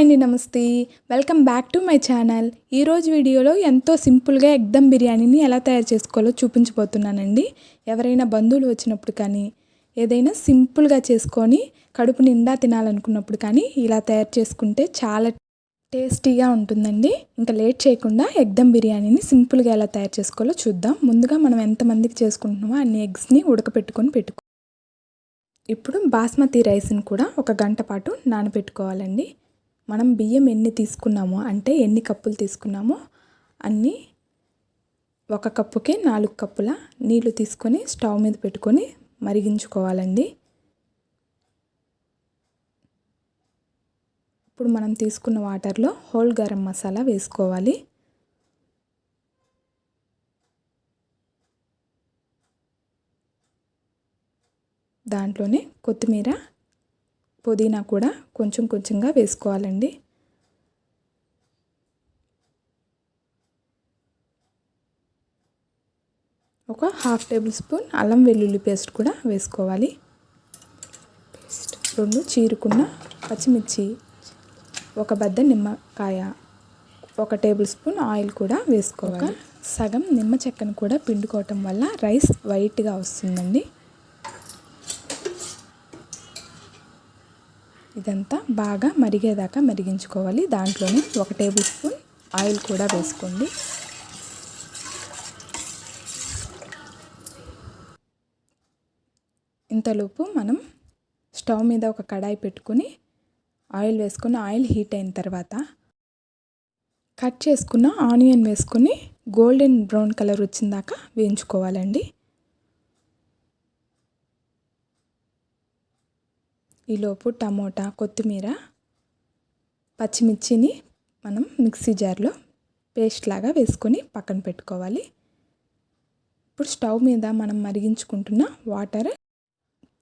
Hi అండి నమస్తే. Welcome back to my channel ఈరోజు వీడియోలో ఎంతో సింపుల్గా ఎగ్దమ్ బిర్యానీని ఎలా తయారు చేసుకోవాలో చూపించబోతున్నానండి. ఎవరైనా బంధువులు వచ్చినప్పుడు కానీ ఏదైనా సింపుల్గా చేసుకొని కడుపు నిండా తినాలనుకున్నప్పుడు కానీ ఇలా తయారు చేసుకుంటే చాలా టేస్టీగా ఉంటుందండి. ఇంకా లేట్ చేయకుండా ఎగ్దమ్ బిర్యానీని సింపుల్గా ఎలా తయారు చేసుకోవాలో చూద్దాం. ముందుగా మనం ఎంతమందికి చేసుకుంటున్నామో అన్ని ఎగ్స్ని ఉడకపెట్టుకొని పెట్టుకో ఇప్పుడు బాస్మతి రైస్ని కూడా ఒక గంట పాటు నానబెట్టుకోవాలండి. మనం బియ్యం ఎన్ని తీసుకున్నామో అంటే ఎన్ని కప్పులు తీసుకున్నామో అన్నీ ఒక కప్పుకి నాలుగు కప్పుల నీళ్ళు తీసుకొని స్టవ్ మీద పెట్టుకొని మరిగించుకోవాలండి. ఇప్పుడు మనం తీసుకున్న వాటర్లో హోల్ గరం మసాలా వేసుకోవాలి. దాంట్లోనే కొత్తిమీర పుదీనా కూడా కొంచెం కొంచెంగా వేసుకోవాలండి. ఒక హాఫ్ టేబుల్ స్పూన్ అల్లం వెల్లుల్లి పేస్ట్ కూడా వేసుకోవాలి. పేస్ట్ రెండు చీరుకున్న పచ్చిమిర్చి ఒక బద్ద నిమ్మకాయ ఒక టేబుల్ స్పూన్ ఆయిల్ కూడా వేసుకోవాలి. సగం నిమ్మ చెక్కను కూడా పిండుకోవటం వల్ల రైస్ వైట్గా వస్తుందండి. ఇదంతా బాగా మరిగేదాకా మరిగించుకోవాలి. దాంట్లోనే ఒక టేబుల్ స్పూన్ ఆయిల్ కూడా వేసుకోండి. ఇంతలోపు మనం స్టవ్ మీద ఒక కడాయి పెట్టుకుని ఆయిల్ వేసుకుని ఆయిల్ హీట్ అయిన తర్వాత కట్ చేసుకున్న ఆనియన్ వేసుకొని గోల్డెన్ బ్రౌన్ కలర్ వచ్చిందాక వేయించుకోవాలండి. ఈలోపు టమోటా కొత్తిమీర పచ్చిమిర్చిని మనం మిక్సీ జార్లో పేస్ట్ లాగా వేసుకొని పక్కన పెట్టుకోవాలి. ఇప్పుడు స్టవ్ మీద మనం మరిగించుకుంటున్న వాటర్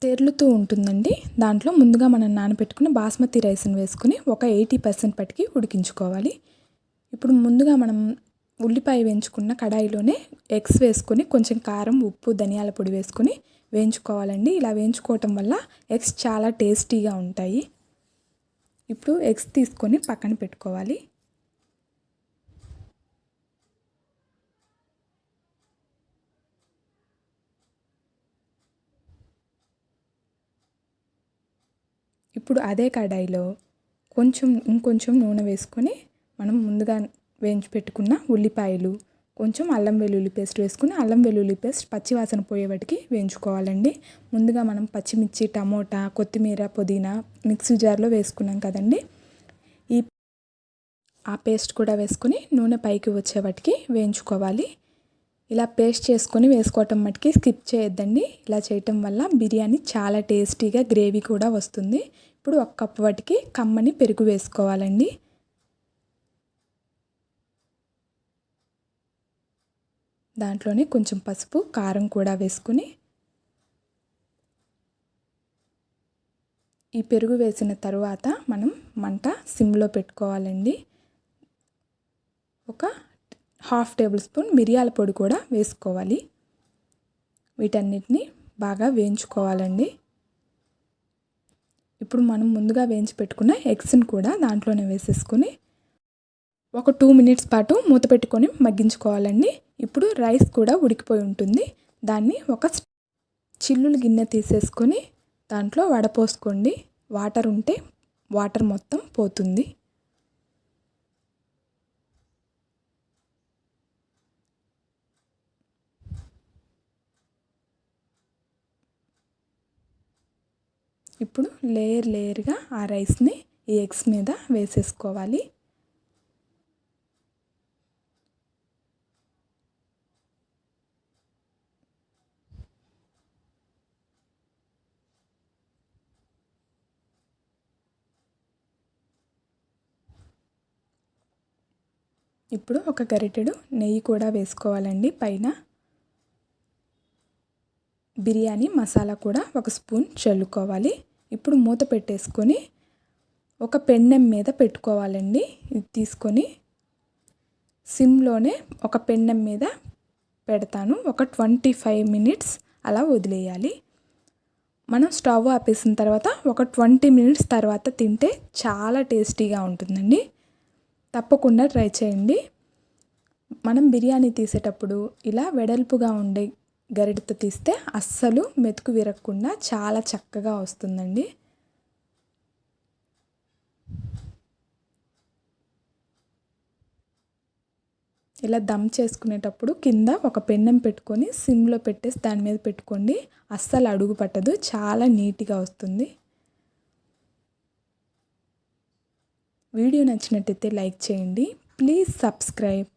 తెర్లుతూ ఉంటుందండి. దాంట్లో ముందుగా మనం నానబెట్టుకున్న బాస్మతి రైస్ని వేసుకొని ఒక ఎయిటీ పర్సెంట్ పట్టుకి ఉడికించుకోవాలి. ఇప్పుడు ముందుగా మనం ఉల్లిపాయ వేయించుకున్న కడాయిలోనే ఎగ్స్ వేసుకొని కొంచెం కారం ఉప్పు ధనియాల పొడి వేసుకొని వేయించుకోవాలండి. ఇలా వేయించుకోవటం వల్ల ఎగ్స్ చాలా టేస్టీగా ఉంటాయి. ఇప్పుడు ఎగ్స్ తీసుకొని పక్కన పెట్టుకోవాలి. ఇప్పుడు అదే కడాయిలో కొంచెం ఇంకొంచెం నూనె వేసుకొని మనం ముందుగా వేయించి పెట్టుకున్న ఉల్లిపాయలు కొంచెం అల్లం వెల్లుల్లి పేస్ట్ వేసుకుని అల్లం వెల్లుల్లి పేస్ట్ పచ్చివాసన పోయేవాటికి వేయించుకోవాలండి. ముందుగా మనం పచ్చిమిర్చి టమోటా కొత్తిమీర పుదీనా మిక్సీ జార్లో వేసుకున్నాం కదండి. ఈ ఆ పేస్ట్ కూడా వేసుకుని నూనె పైకి వచ్చేవాటికి వేయించుకోవాలి. ఇలా పేస్ట్ చేసుకొని వేసుకోవటం మటుకి స్కిప్ చేయొద్దండి. ఇలా చేయటం వల్ల బిర్యానీ చాలా టేస్టీగా గ్రేవీ కూడా వస్తుంది. ఇప్పుడు ఒక కప్పు వాటికి కమ్మని పెరుగు వేసుకోవాలండి. దాంట్లోనే కొంచెం పసుపు కారం కూడా వేసుకుని ఈ పెరుగు వేసిన తరువాత మనం మంట సిమ్లో పెట్టుకోవాలండి. ఒక హాఫ్ టేబుల్ స్పూన్ మిరియాల పొడి కూడా వేసుకోవాలి. వీటన్నిటిని బాగా వేయించుకోవాలండి. ఇప్పుడు మనం ముందుగా వేయించి పెట్టుకున్న ఎగ్స్ని కూడా దాంట్లోనే వేసేసుకొని ఒక టూ మినిట్స్ పాటు మూత పెట్టుకొని మగ్గించుకోవాలండి. ఇప్పుడు రైస్ కూడా ఉడికిపోయి ఉంటుంది. దాన్ని ఒక చిల్లులు గిన్నె తీసేసుకొని దాంట్లో వడపోసుకోండి. వాటర్ ఉంటే వాటర్ మొత్తం పోతుంది. ఇప్పుడు లేయర్ లేయర్గా ఆ రైస్ని ఈ ఎగ్స్ మీద వేసేసుకోవాలి. ఇప్పుడు ఒక గరిటెడు నెయ్యి కూడా వేసుకోవాలండి. పైన బిర్యానీ మసాలా కూడా ఒక స్పూన్ చల్లుకోవాలి. ఇప్పుడు మూత పెట్టేసుకొని ఒక పెన్నెం మీద పెట్టుకోవాలండి. ఇది తీసుకొని సిమ్లోనే ఒక పెన్నెం మీద పెడతాను. ఒక ట్వంటీ ఫైవ్ మినిట్స్ అలా వదిలేయాలి. మనం స్టవ్ ఆపేసిన తర్వాత ఒక ట్వంటీ మినిట్స్ తర్వాత తింటే చాలా టేస్టీగా ఉంటుందండి. తప్పకుండా ట్రై చేయండి. మనం బిర్యానీ తీసేటప్పుడు ఇలా వెడల్పుగా ఉండే గరిటతో తీస్తే అస్సలు మెతుకు విరగకుండా చాలా చక్కగా వస్తుందండి. ఇలా దమ్ చేసుకునేటప్పుడు కింద ఒక పెన్నం పెట్టుకొని సిమ్లో పెట్టేసి దాని మీద పెట్టుకోండి. అస్సలు అడుగు పట్టదు చాలా నీట్గా వస్తుంది. వీడియో నచ్చినట్టయితే లైక్ చేయండి. Please subscribe.